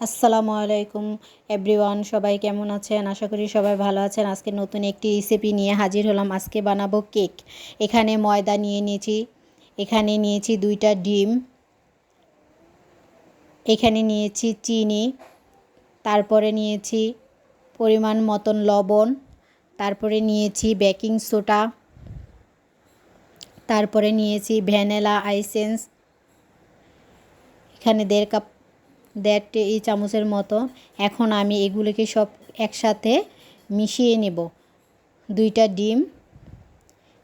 আসসালামু আলাইকুম, এভরিওয়ান, সবাই কেমন আছেন? আশা করি সবাই ভালো আছেন। আজকে নতুন একটি রেসিপি নিয়ে হাজির হলাম। আজকে বানাবো কেক এখানে ময়দা নিয়ে নিয়েছি। এখানে নিয়েছি দুইটা ডিম। এখানে নিয়েছি চিনি। তারপরে নিয়েছি পরিমাণ মতন লবণ। তারপরে নিয়েছি বেকিং সোডা। তারপরে নিয়েছি ভ্যানিলা আইসেন্স। এখানে দেড় কাপ দেড় এই চামচের মতো। এখন আমি এগুলোকে সব একসাথে মিশিয়ে নেব। দুইটা ডিম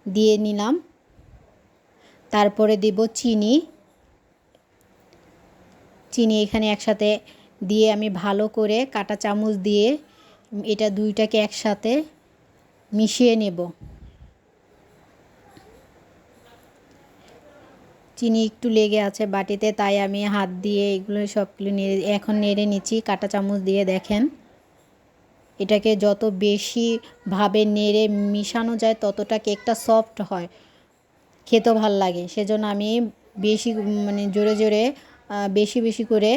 দিয়ে নিলাম। তারপরে দেব চিনি। চিনি এখানে একসাথে দিয়ে আমি ভালো করে কাটা চামচ দিয়ে এটা দুইটাকে একসাথে মিশিয়ে নেব। চিনি একটু লেগে আছে বাটিতে, তাই আমি হাত দিয়ে এগুলো সবগুলো নেড়ে, এখন নেড়ে নিচ্ছি। কাটা চামচ দিয়ে দেখেন। এটাকে যত বেশিভাবে নেড়ে মিশানো যায়, ততটা কেকটা সফট হয়। খেতেও ভালো লাগে। সেজন্য আমি বেশি মানে জোরে জোরে বেশি বেশি করে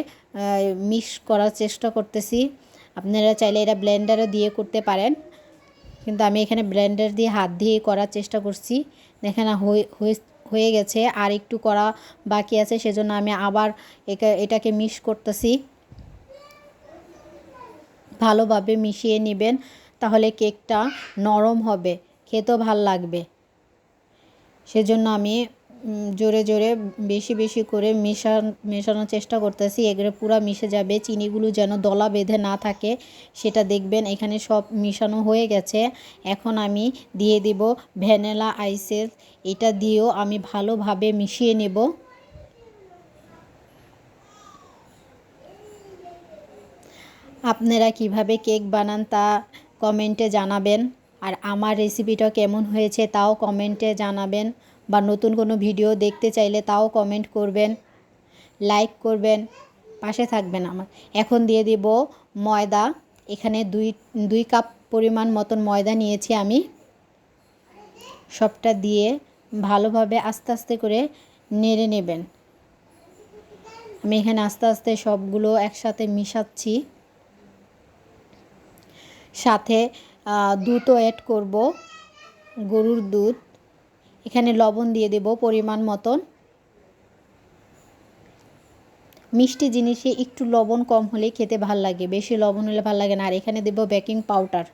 মিক্স করার চেষ্টা করতেছি। আপনারা চাইলে এটা ব্লেন্ডারও দিয়ে করতে পারেন। কিন্তু আমি এখানে ব্লেন্ডার দিয়ে হাত দিয়ে করার চেষ্টা করছি। দেখেন হয়ে হয়ে গেছে, আর একটু করা বাকি আছে, সেজন্য আমি আবার এটাকে মিশ করতেছি। ভালোভাবে মিশিয়ে নেবেন, তাহলে কেকটা নরম হবে, খেতেও ভালো লাগবে। সেজন্য আমি জোরে জোরে বেশি বেশি করে মেশা মেশানোর চেষ্টা করতেছি। এগুলো পুরো মিশে যাবে। চিনিগুলো যেন দলা বেঁধে না থাকে, সেটা দেখবেন এখানে সব মিশানো হয়ে গেছে। এখন আমি দিয়ে দিব ভ্যানিলা আইসেস। এটা দিয়েও আমি ভালোভাবে মিশিয়ে নেব। আপনারা কীভাবে কেক বানান তা কমেন্টে জানাবেন। আর আমার রেসিপিটা কেমন হয়েছে তাও কমেন্টে জানাবেন। বা নতুন কোনো ভিডিও দেখতে চাইলে তাও কমেন্ট করবেন লাইক করবেন, পাশে থাকবেন আমার। এখন দিয়ে দিব ময়দা। এখানে দুই দুই কাপ পরিমাণ মতন ময়দা নিয়েছি আমি। সবটা দিয়ে ভালোভাবে আস্তে আস্তে করে নেড়ে নেবেন। আমি এখানে আস্তে আস্তে সবগুলো একসাথে মিশাচ্ছি। সাথে দুধও অ্যাড করব। গরুর দুধ। এখানে লবণ দিয়ে দেব পরিমাণ মতন। মিষ্টি জিনিসে একটু লবণ কম হলেই খেতে ভালো লাগে, বেশি লবণ হলে ভালো লাগে না। আর এখানে দেব বেকিং পাউডার।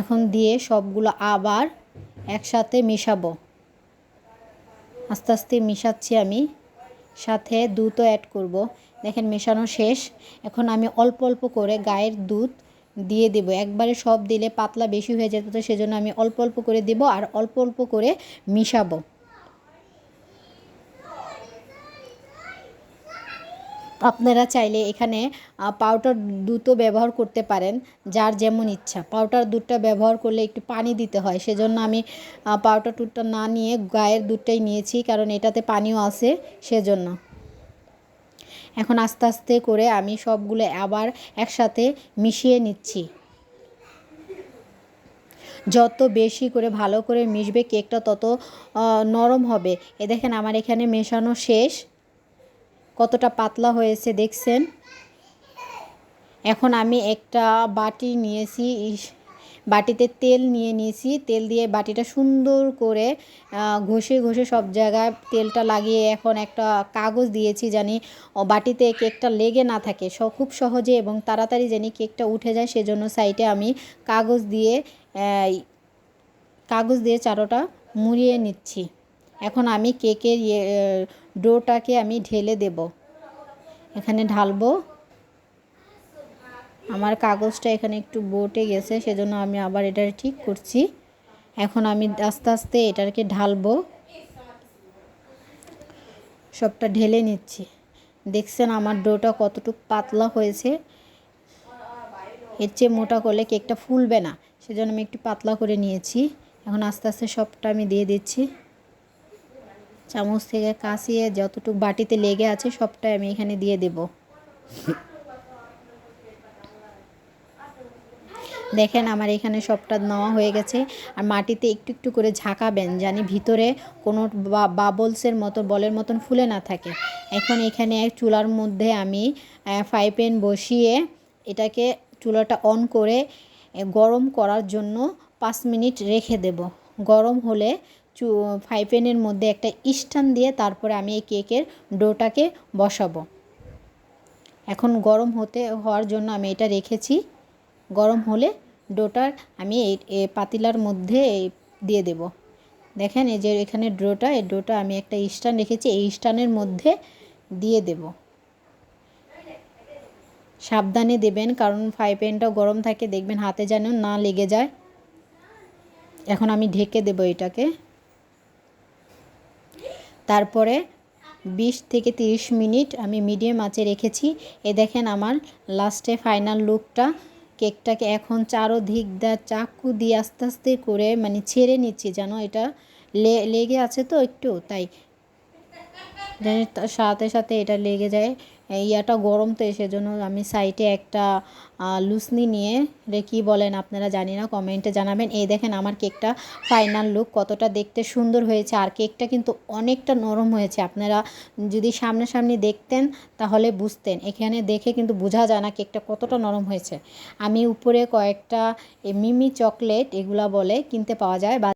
এখন দিয়ে সবগুলো আবার একসাথে মেশাবো। আস্তে আস্তে মিশাচ্ছি আমি। সাথে দুধও অ্যাড করব। দেখেন, মেশানো শেষ। এখন আমি অল্প অল্প করে গায়ের দুধ দিয়ে দেব। একবারে সব দিলে পাতলা বেশি হয়ে যেত তো সেজন্য আমি অল্প অল্প করে দেব আর অল্প অল্প করে মিশাবো। আপনারা চাইলে এখানে পাউডার দুধও ব্যবহার করতে পারেন, যার যেমন ইচ্ছা। পাউডার দুধটা ব্যবহার করলে একটু পানি দিতে হয়, সেজন্য আমি পাউডার দুধটা না নিয়ে গায়ের দুধটাই নিয়েছি, কারণ এটাতে পানিও আছে, সেজন্য। এখন আস্তে আস্তে করে আমি সবগুলো আবার একসাথে মিশিয়ে নিচ্ছি। যত বেশি করে ভালো করে মিশবে কেকটা তত নরম হবে। এ দেখেন আমার এখানে মেশানো শেষ। কতটা পাতলা হয়েছে দেখছেন? এখন আমি একটা বাটি নিয়েছি বাটিতে তেল নিয়ে নিয়েছি। তেল দিয়ে বাটিটা সুন্দর করে ঘষে ঘষে সব জায়গায় তেলটা লাগিয়ে এখন একটা কাগজ দিয়েছি জানি বাটিতে কেকটা লেগে না থাকে। খুব সহজে এবং তাড়াতাড়ি জানি কেকটা উঠে যায়, সেজন্য সাইডে আমি কাগজ দিয়ে কাগজ দিয়ে চারোটা মুড়িয়ে নিচ্ছি। এখন আমি কেকের ইয়ে ডোটাকে আমি ঢেলে দেব। এখানে ঢালবো। আমার কাগজটা এখানে একটু বটে গেছে, সেজন্য আমি আবার এটা ঠিক করছি। এখন আমি আস্তে আস্তে এটাকে ঢালবো। সবটা ঢেলে নিচ্ছি। দেখছেন আমার ডোটা কতটুকু পাতলা হয়েছে। এর চেয়ে মোটা করলে কেকটা ফুলবে না, সেজন্য আমি একটু পাতলা করে নিয়েছি। এখন আস্তে আস্তে সবটা আমি দিয়ে দিচ্ছি। চামচ থেকে কাশিয়ে যতটুকু বাটিতে লেগে আছে, সবটাই আমি এখানে দিয়ে দেব। দেখেন আমার এখানে সবটা নেওয়া হয়ে গেছে। আর মাটিতে একটু একটু করে ঝাঁকাবেন জানি ভিতরে কোনো বাবলসের মতো, বলের মতন ফুলে না থাকে। এখন এখানে চুলার মধ্যে আমি ফ্রাই প্যান বসিয়ে এটাকে চুলাটা অন করে গরম করার জন্য পাঁচ মিনিট রেখে দেব। গরম হলে চু, ফ্রাই প্যানের মধ্যে একটা স্ট্যান্ড দিয়ে তারপরে আমি এই কেকের ডোটাকে বসাবো। এখন গরম হতে, হওয়ার জন্য আমি এটা রেখেছি। গরম হলে ডোটার আমি এই পাতিলার মধ্যে দিয়ে দেব। দেখেন এই যে এখানে ডোটা, এই ডোটা আমি একটা স্ট্যান্ড রেখেছি, এই স্ট্যান্ডের মধ্যে দিয়ে দেব। সাবধানে দেবেন, কারণ ফ্রাই প্যানটা গরম থাকে, দেখবেন হাতে যেন না লেগে যায়। এখন আমি ঢেকে দেব এটাকে। তারপরে বিশ থেকে তিরিশ মিনিট আমি মিডিয়াম আঁচে রেখেছি। এ দেখেন আমার লাস্টে ফাইনাল লুকটা। কেকটাকে এখন চারোদিক দা চাকু দিয়ে আস্তে আস্তে করে মানে ছেড়ে নিচ্ছি যেন এটা লেগে আছে তো একটু, তাই তার সাথে সাথে এটা লেগে যায়। ইয়াটা গরম তো, সেজন্য আমি সাইডে একটা লুসনি নিয়ে রে কী বলেন আপনারা জানি না, কমেন্টে জানাবেন। এই দেখেন আমার কেকটা ফাইনাল লুক, কতটা দেখতে সুন্দর হয়েছে। আর কেকটা কিন্তু অনেকটা নরম হয়েছে। আপনারা যদি সামনাসামনি দেখতেন তাহলে বুঝতেন। এখানে দেখে কিন্তু বোঝা যায় না কেকটা কতটা নরম হয়েছে। আমি উপরে কয়েকটা মিমি চকলেট এগুলা বলে কিনতে পাওয়া যায় বা